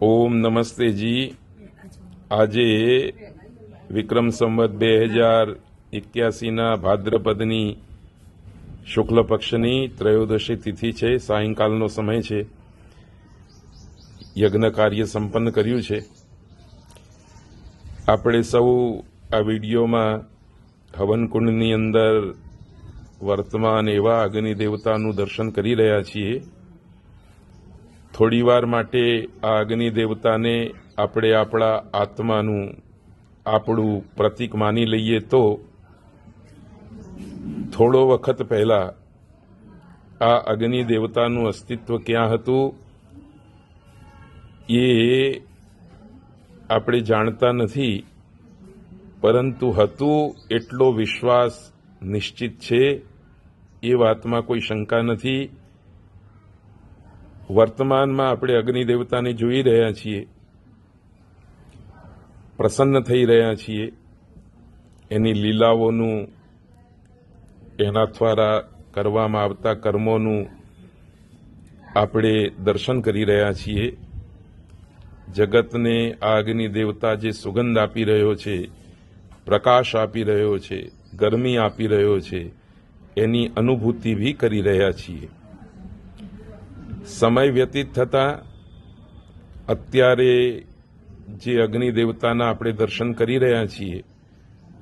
ઓમ નમસ્તેજી આજે વિક્રમ સંવત બે હજાર એક્યાસીના ભાદ્રપદની શુક્લ પક્ષની ત્રયોદશી તિથિ છે. સાયંકાલનો સમય છે. યજ્ઞ કાર્ય સંપન્ન કર્યું છે. આપણે સૌ આ વિડીયોમાં હવનકુંડની અંદર વર્તમાન એવા અગ્નિ દેવતાનું દર્શન કરી રહ્યા છીએ. થોડીવાર માટે આ અગ્નિ દેવતાને આપણે આપણા આત્માનું આપણું પ્રતીક માની લઈએ તો થોડો વખત પહેલા આ અગ્નિ દેવતાનું અસ્તિત્વ ક્યાં હતું એ આપણે જાણતા નથી, પરંતુ હતું એટલો વિશ્વાસ નિશ્ચિત છે, એ વાતમાં કોઈ શંકા નથી. વર્તમાનમાં આપણે અગ્નિ દેવતાને જોઈ રહ્યા છીએ. પ્રસન્ન થઈ રહ્યા છીએ. એની લીલાઓનું, એના દ્વારા કરવામાં આવતા કર્મોનું આપણે દર્શન કરી રહ્યા છીએ. જગતને આ અગ્નિ દેવતા જે સુગંધ આપી રહ્યો છે, પ્રકાશ આપી રહ્યો છે, ગરમી આપી રહ્યો છે, એની અનુભૂતિ બી કરી રહ્યા છીએ. સમય વ્યતીત થતા અત્યારે જે અગ્નિ દેવતાના આપણે દર્શન કરી રહ્યા છીએ,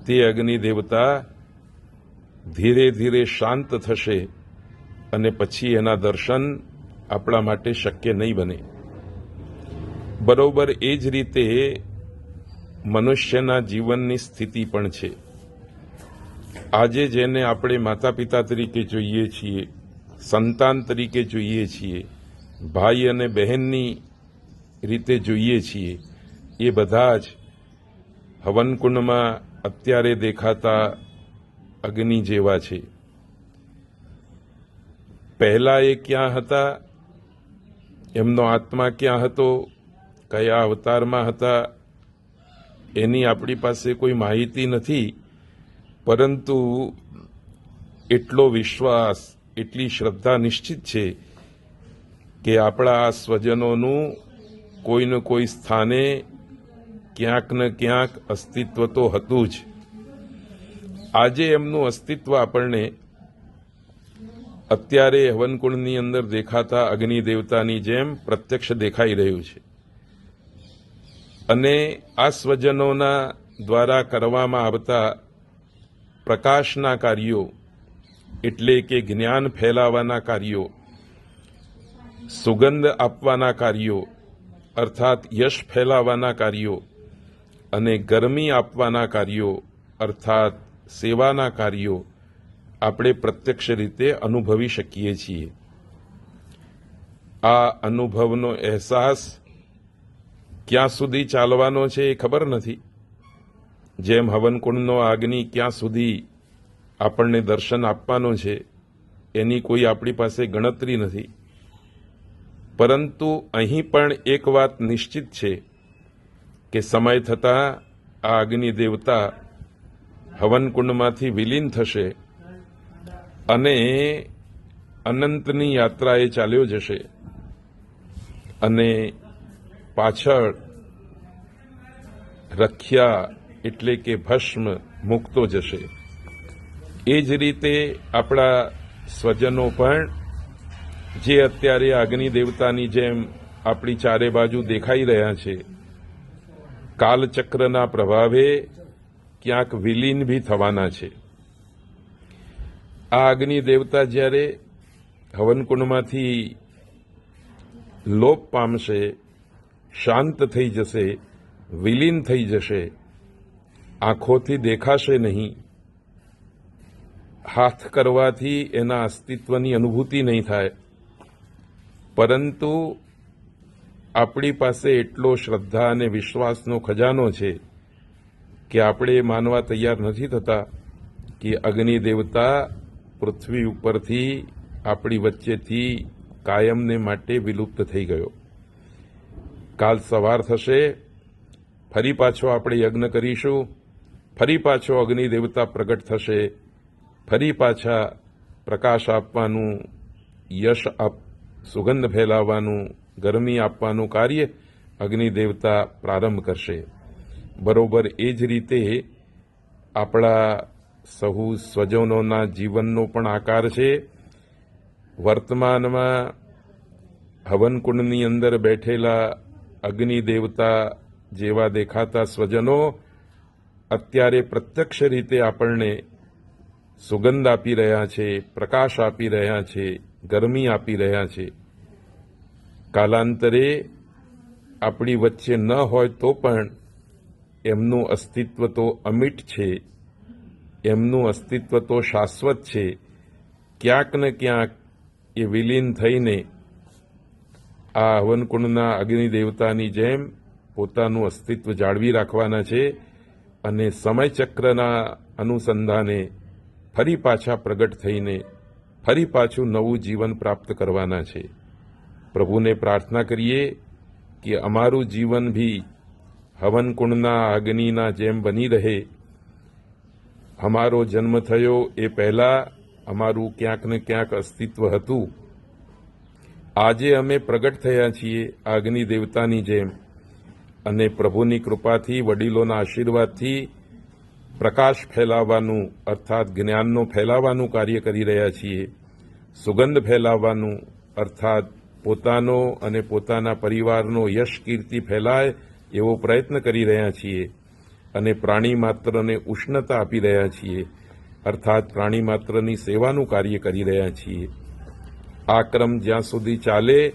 તે અગ્નિ દેવતા ધીરે ધીરે શાંત થશે અને પછી એના દર્શન આપણા માટે શક્ય નહીં બને. બરોબર એ જ રીતે મનુષ્યના જીવનની સ્થિતિ પણ છે. આજે જેને આપણે માતા પિતા તરીકે જોઈએ છીએ, સંતાન તરીકે જોઈએ છીએ ભાઈ અને બહેનની રીતે જોઈએ છીએ. એ બધા જ હવનકુંડમાં અત્યારે દેખાતા અગ્નિ જેવા છે. પહેલા એ ક્યાં હતા? એમનો આત્મા ક્યાં હતો? કયા અવતારમાં હતા? એની આપણી પાસે કોઈ માહિતી નથી, પરંતુ એટલો વિશ્વાસ, એટલી શ્રદ્ધા નિશ્ચિત છે કે આપણા આ સ્વજનોનું કોઈને કોઈ સ્થાને ક્યાંક ને ક્યાંક અસ્તિત્વ તો હતું જ. આજે એમનું અસ્તિત્વ આપણને અત્યારે હવનકુંડની અંદર દેખાતા અગ્નિ દેવતાની જેમ પ્રત્યક્ષ દેખાઈ રહ્યું છે. અને આ સ્વજનોના દ્વારા કરવામાં આવતા પ્રકાશના કાર્યો એટલે કે જ્ઞાન ફેલાવાના કાર્યો સુગંધ આપવાના કાર્યો, અર્થાત યશ ફેલાવવાના કાર્યો અને ગરમી આપવાના કાર્યો, અર્થાત સેવાના કાર્યો, આપણે પ્રત્યક્ષ રીતે અનુભવી શકીએ છીએ. આ અનુભવનો અહેસાસ ક્યાં સુધી ચાલવાનો છે એ ખબર નથી. જેમ હવનકુંડનો આગની ક્યાં સુધી આપણને દર્શન આપવાનો છે, એની કોઈ આપણી પાસે ગણતરી નથી. પરંતુ અહીં પણ એક વાત નિશ્ચિત છે કે સમય થતાં આ અગ્નિ દેવતા હવનકુંડમાંથી વિલીન થશે અને અનંતની યાત્રાએ ચાલ્યો જશે અને પાછળ રખ્યા એટલે કે ભસ્મ મૂકતો જશે. એ જ રીતે આપણા સ્વજનો પણ જે અત્યારે અગ્નિ દેવતાની જેમ આપણી ચારે બાજુ દેખાઈ રહ્યા છે, કાલચક્રના પ્રભાવે ક્યાંક વિલીન બી થવાના છે. આ અગ્નિ દેવતા જ્યારે હવનકુંડમાંથી લોપ પામશે, શાંત થઈ જશે, વિલીન થઈ જશે, આંખોથી દેખાશે નહીં, હાથ કરવાથી એના અસ્તિત્વની અનુભૂતિ નહીં થાય પરંતુ આપણી પાસે એટલો શ્રદ્ધા અને વિશ્વાસનો ખજાનો છે કે આપણે માનવા તૈયાર નથી થતા કે અગ્નિ દેવતા પૃથ્વી ઉપરથી આપણી વચ્ચેથી કાયમને માટે વિલુપ્ત થઈ ગયો. કાલ સવાર થશે, ફરી પાછો આપણે યજ્ઞ કરીશું, ફરી પાછો અગ્નિ દેવતા પ્રગટ થશે, ફરી પાછા પ્રકાશ આપવાનું યશ આપ સુગંધ ફેલાવવાનું, ગરમી આપવાનું કાર્ય અગ્નિ દેવતા પ્રારંભ કરશે. બરોબર એ જ રીતે આપણા સહુ સ્વજનોના જીવનનો પણ આકાર છે. વર્તમાનમાં હવનકુંડની અંદર બેઠેલા અગ્નિ દેવતા જેવા દેખાતા સ્વજનો અત્યારે પ્રત્યક્ષ રીતે આપણને સુગંધ આપી રહ્યા છે, પ્રકાશ આપી રહ્યા છે. ગરમી આપી રહ્યા છે. કાલાંતરે આપણી વચ્ચે ન હોય તો પણ એમનું અસ્તિત્વ તો અમિટ છે. એમનું અસ્તિત્વ તો શાશ્વત છે. ક્યાંક ને ક્યાંક એ વિલીન થઈને આ હવનકુંડના અગ્નિદેવતાની જેમ પોતાનું અસ્તિત્વ જાળવી રાખવાના છે અને સમયચક્રના અનુસંધાને ફરી પાછા પ્રગટ થઈને ફરી પાછું નવું જીવન પ્રાપ્ત કરવાના છે. પ્રભુને પ્રાર્થના કરીએ કે અમારું જીવન ભી હવનકુંડના અગ્નિના જેમ બની રહે. અમારો જન્મ થયો એ પહેલા અમારું ક્યાંક ને ક્યાંક અસ્તિત્વ હતું. આજે અમે પ્રગટ થયા છીએ અગ્નિ દેવતાની જેમ અને પ્રભુની કૃપાથી, વડીલોના આશીર્વાદથી પ્રકાશ ફેલાવવાનું, અર્થાત જ્ઞાનનો ફેલાવવાનું કાર્ય કરી રહ્યા છીએ. સુગંધ ફેલાવવાનું, અર્થાત પોતાનો અને પોતાના પરિવારનો યશ કીર્તિ ફેલાય એવો પ્રયત્ન કરી રહ્યા છીએ અને પ્રાણી માત્રને ઉષ્ણતા આપી રહ્યા છીએ, અર્થાત પ્રાણી માત્રની સેવાનું કાર્ય કરી રહ્યા છીએ. આ ક્રમ જ્યાં સુધી ચાલે,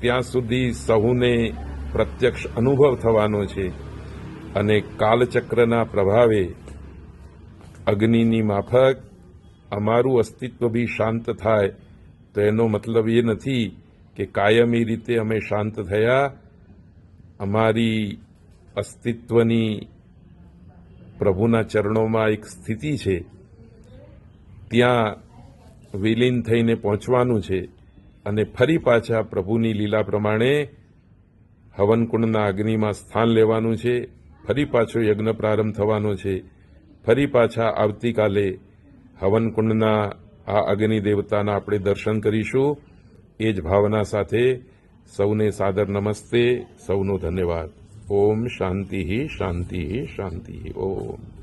ત્યાં સુધી સહુને પ્રત્યક્ષ અનુભવ થવાનો છે અને કાલચક્રના પ્રભાવે અગ્નિની માફક અમારું અસ્તિત્વ બી શાંત થાય. તો એનો મતલબ એ નથી કે કાયમી રીતે અમે શાંત થયા. અમારી અસ્તિત્વની પ્રભુના ચરણોમાં એક સ્થિતિ છે. ત્યાં વિલીન થઈને પહોંચવાનું છે અને ફરી પાછા પ્રભુની લીલા પ્રમાણે હવનકુંડના અગ્નિમાં સ્થાન લેવાનું છે. ફરી પાછો યજ્ઞ પ્રારંભ થવાનો છે. ફરી પાછા આવતીકાલે હવનકુંડના આ અગ્નિ દેવતાના આપણે દર્શન કરીશું. એ જ ભાવના સાથે સૌને સાદર નમસ્તે, સૌનો ધન્યવાદ. ઓમ શાંતિ શાંતિ શાંતિ. ઓમ.